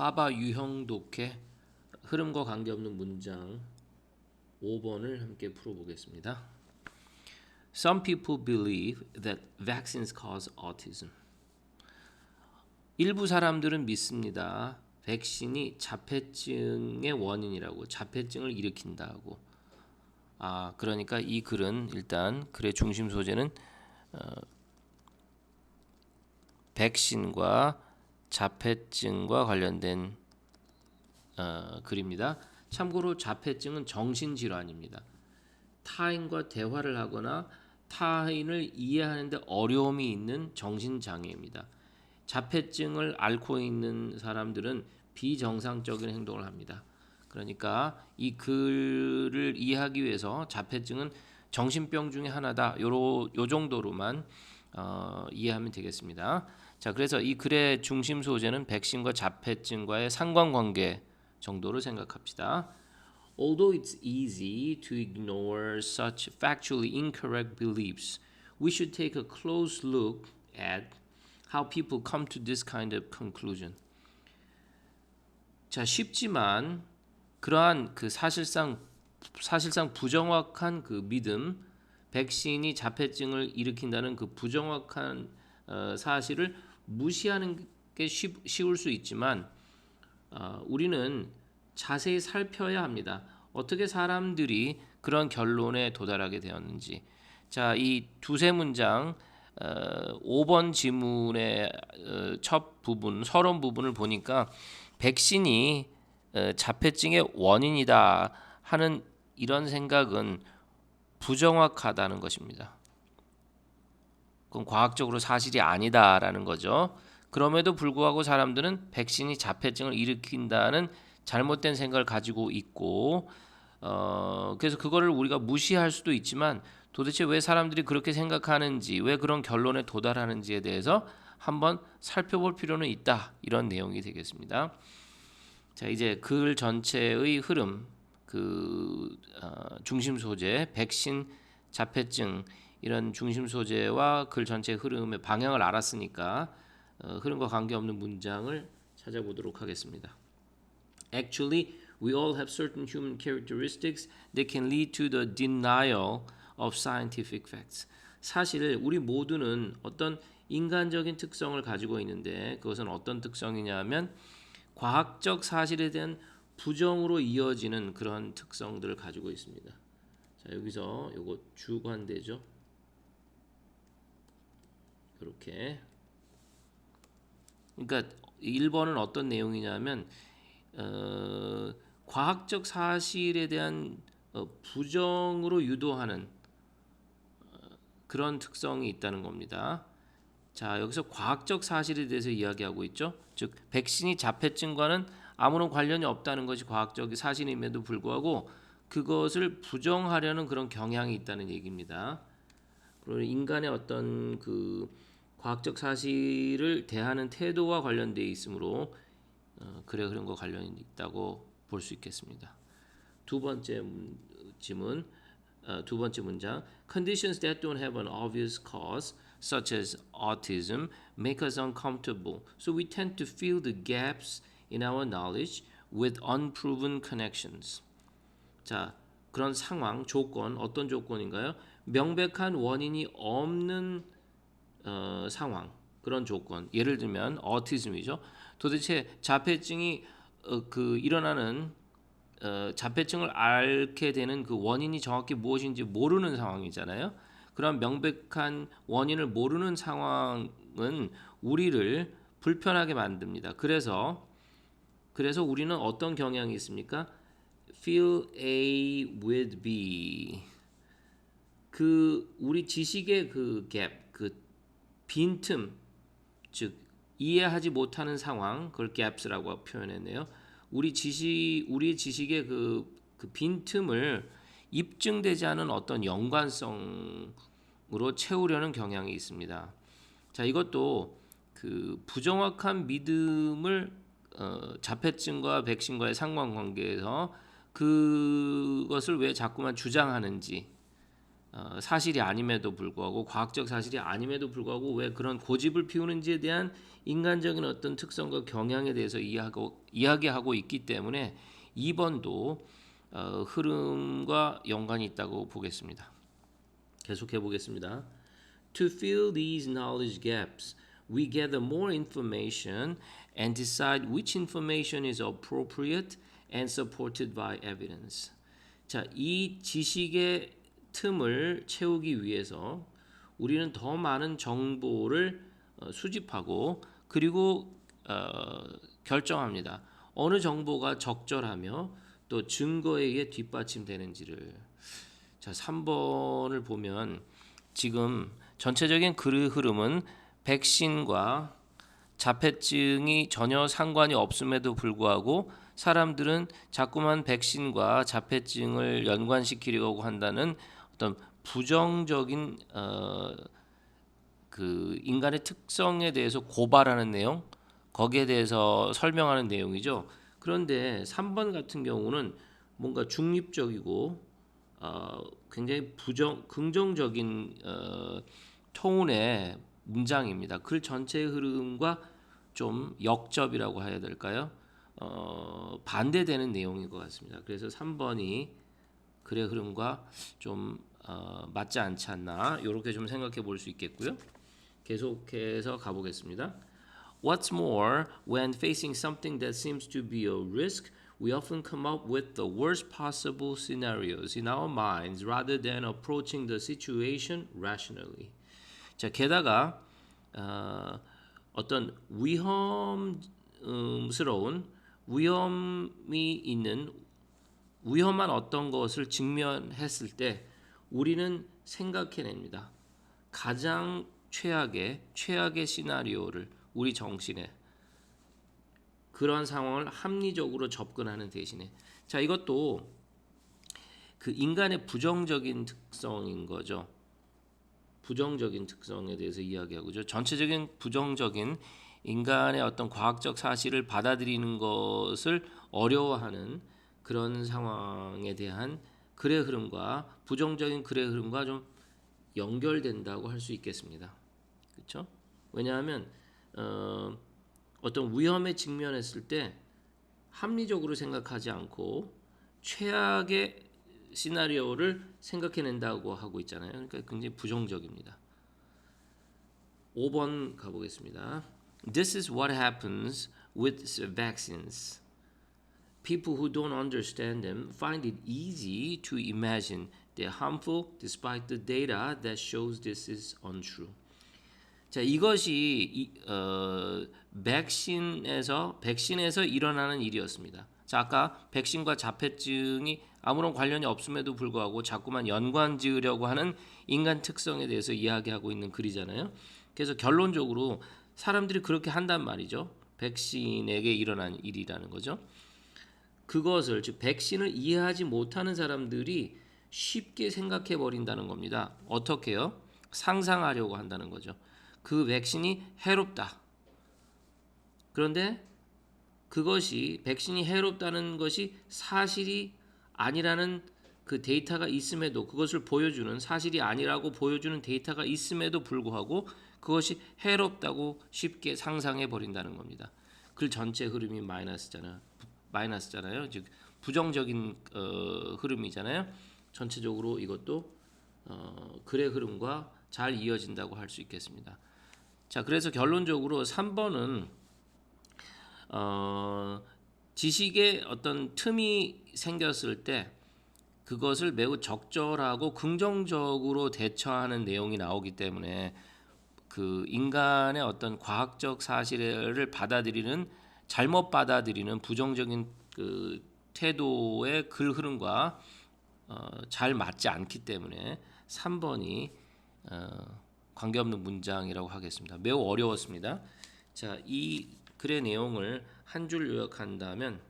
빠바 유형 독해 흐름과 관계없는 문장 5번을 함께 풀어보겠습니다. Some people believe that vaccines cause autism. 일부 사람들은 믿습니다. 백신이 자폐증의 원인이라고 자폐증을 일으킨다고. 아 그러니까 이 글은 일단 글의 중심 소재는 어, 백신과 자폐증과 관련된 어, 글입니다. 참고로 자폐증은 정신질환입니다. 타인과 대화를 하거나 타인을 이해하는데 어려움이 있는 정신장애입니다. 자폐증을 앓고 있는 사람들은 비정상적인 행동을 합니다. 그러니까 이 글을 이해하기 위해서 자폐증은 정신병 중에 하나다. 요로 요 정도로만 어, 이해하면 되겠습니다. 자, 그래서 이 글의 중심 소재는 백신과 자폐증과의 상관관계 정도로 생각합시다. Although it's easy to ignore such factually incorrect beliefs, we should take a close look at how people come to this kind of conclusion. 자, 쉽지만 그러한 그 사실상 사실상 부정확한 그 믿음, 백신이 자폐증을 일으킨다는 그 부정확한 어, 사실을 무시하는 게 쉬, 쉬울 수 있지만 어, 우리는 자세히 살펴야 합니다. 어떻게 사람들이 그런 결론에 도달하게 되었는지. 자, 이 두세 문장 어, 5번 지문의 어, 첫 부분, 서론 부분을 보니까 백신이 어, 자폐증의 원인이다 하는 이런 생각은 부정확하다는 것입니다. 그건 과학적으로 사실이 아니다라는 거죠. 그럼에도 불구하고 사람들은 백신이 자폐증을 일으킨다는 잘못된 생각을 가지고 있고 어, 그래서 그거를 우리가 무시할 수도 있지만 도대체 왜 사람들이 그렇게 생각하는지 왜 그런 결론에 도달하는지에 대해서 한번 살펴볼 필요는 있다 이런 내용이 되겠습니다. 자 이제 글 전체의 흐름 그 어, 중심 소재 백신 자폐증 이런 중심 소재와 글 전체 흐름의 방향을 알았으니까 어, 흐름과 관계없는 문장을 찾아보도록 하겠습니다. Actually, we all have certain human characteristics that can lead to the denial of scientific facts. 사실 우리 모두는 어떤 인간적인 특성을 가지고 있는데 그것은 어떤 특성이냐면 과학적 사실에 대한 부정으로 이어지는 그런 특성들을 가지고 있습니다. 자 여기서 요거 주관되죠. 이렇게. 그러니까 1번은 어떤 내용이냐면 어, 과학적 사실에 대한 어, 부정으로 유도하는 어, 그런 특성이 있다는 겁니다. 자, 여기서 과학적 사실에 대해서 이야기하고 있죠. 즉, 백신이 자폐증과는 아무런 관련이 없다는 것이 과학적 사실임에도 불구하고 그것을 부정하려는 그런 경향이 있다는 얘기입니다. 그리고 인간의 어떤 그 과학적 사실을 대하는 태도와 관련되어 있으므로 어, 그래 그런 거 관련이 있다고 볼 수 있겠습니다. 두 번째 질문, 어, 두 번째 문장. Conditions that don't have an obvious cause, such as autism, make us uncomfortable. So we tend to fill the gaps in our knowledge with unproven connections. 자, 그런 상황, 조건, 어떤 조건인가요? 명백한 원인이 없는 어, 상황, 그런 조건. 예를 들면 어티즘이죠. 도대체 자폐증이 어, 그 일어나는 어, 자폐증을 앓게 되는 그 원인이 정확히 무엇인지 모르는 상황이잖아요. 그런 명백한 원인을 모르는 상황은 우리를 불편하게 만듭니다. 그래서 그래서 우리는 어떤 경향이 있습니까? Fill A with B. 그 우리 지식의 그 갭, 그 빈틈, 즉 이해하지 못하는 상황, 그걸 gaps라고 표현했네요. 우리 지식, 우리 지식의 그, 그 빈틈을 입증되지 않은 어떤 연관성으로 채우려는 경향이 있습니다. 자, 이것도 그 부정확한 믿음을 어, 자폐증과 백신과의 상관관계에서 그것을 왜 자꾸만 주장하는지 어, 사실이 아님에도 불구하고 과학적 사실이 아님에도 불구하고 왜 그런 고집을 피우는지에 대한 인간적인 어떤 특성과 경향에 대해서 이야기하고, 이야기하고 있기 때문에 2번도 어, 흐름과 연관이 있다고 보겠습니다. 계속해 보겠습니다. To fill these knowledge gaps, we gather more information and decide which information is appropriate and supported by evidence. 자, 이 지식의 틈을 채우기 위해서 우리는 더 많은 정보를 어, 수집하고 그리고 어, 결정합니다. 어느 정보가 적절하며 또 증거에 의해 뒷받침되는지를 자 3번을 보면 지금 전체적인 그 흐름은 백신과 자폐증이 전혀 상관이 없음에도 불구하고 사람들은 자꾸만 백신과 자폐증을 연관시키려고 한다는 어떤 부정적인 어, 그 인간의 특성에 대해서 고발하는 내용 거기에 대해서 설명하는 내용이죠. 그런데 3번 같은 경우는 뭔가 중립적이고 어, 굉장히 부정 긍정적인 어, 톤의 문장입니다. 글 전체의 흐름과 좀 역접이라고 해야 될까요? 어, 반대되는 내용인 것 같습니다. 그래서 3번이 글의 흐름과 좀 어, 맞지 않지 않나 이렇게 좀 생각해 볼 수 있겠고요. 계속해서 가보겠습니다. What's more, when facing something that seems to be a risk, we often come up with the worst possible scenarios in our minds rather than approaching the situation rationally. 자, 게다가 어, 어떤 위험스러운 위험이 있는 위험한 어떤 것을 직면했을 때 우리는 생각해냅니다. 가장 최악의 최악의 시나리오를 우리 정신에 그런 상황을 합리적으로 접근하는 대신에 자 이것도 그 인간의 부정적인 특성인 거죠. 부정적인 특성에 대해서 이야기하고죠. 전체적인 부정적인 인간의 어떤 과학적 사실을 받아들이는 것을 어려워하는 그런 상황에 대한 글의 흐름과 부정적인 글의 흐름과 좀 연결된다고 할 수 있겠습니다. 그렇죠? 왜냐하면 어, 어떤 위험에 직면했을 때 합리적으로 생각하지 않고 최악의 시나리오를 생각해낸다고 하고 있잖아요. 그러니까 굉장히 부정적입니다. 5번 가보겠습니다. This is what happens with vaccines. People who don't understand them find it easy to imagine they're harmful despite the data that shows this is untrue. 자, 이것이 이, 어, 백신에서 백신에서 일어나는 일이었습니다. 자, 아까 백신과 자폐증이 아무런 관련이 없음에도 불구하고 자꾸만 연관 지으려고 하는 인간 특성에 대해서 이야기하고 있는 글이잖아요. 그래서 결론적으로 사람들이 그렇게 한단 말이죠. 백신에게 일어난 일이라는 거죠. 그것을 즉 백신을 이해하지 못하는 사람들이 쉽게 생각해 버린다는 겁니다. 어떻게요? 상상하려고 한다는 거죠. 그 백신이 해롭다. 그런데 그것이 백신이 해롭다는 것이 사실이 아니라는 그 데이터가 있음에도 그것을 보여주는 사실이 아니라고 보여주는 데이터가 있음에도 불구하고 그것이 해롭다고 쉽게 상상해 버린다는 겁니다. 글 전체 흐름이 마이너스잖아. 마이너스잖아요. 즉 부정적인 어, 흐름이잖아요. 전체적으로 이것도 어, 글의 흐름과 잘 이어진다고 할 수 있겠습니다. 자, 그래서 결론적으로 3번은 어, 지식의 어떤 틈이 생겼을 때 그것을 매우 적절하고 긍정적으로 대처하는 내용이 나오기 때문에 그 인간의 어떤 과학적 사실을 받아들이는 잘못 받아들이는 부정적인 그 태도의 글 흐름과 어, 잘 맞지 않기 때문에 3번이 어, 관계없는 문장이라고 하겠습니다. 매우 어려웠습니다. 자, 이 글의 내용을 한 줄 요약한다면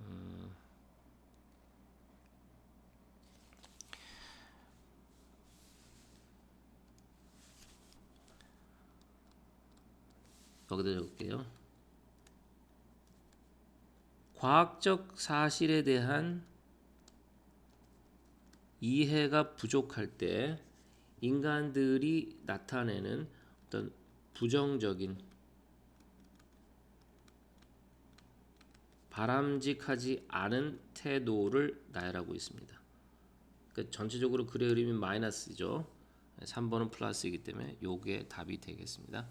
음, 여기다 적을게요. 과학적 사실에 대한 이해가 부족할 때 인간들이 나타내는 어떤 부정적인 바람직하지 않은 태도를 나열하고 있습니다. 그러니까 전체적으로 글의 그림이 마이너스죠. 3번은 플러스이기 때문에 요게 답이 되겠습니다.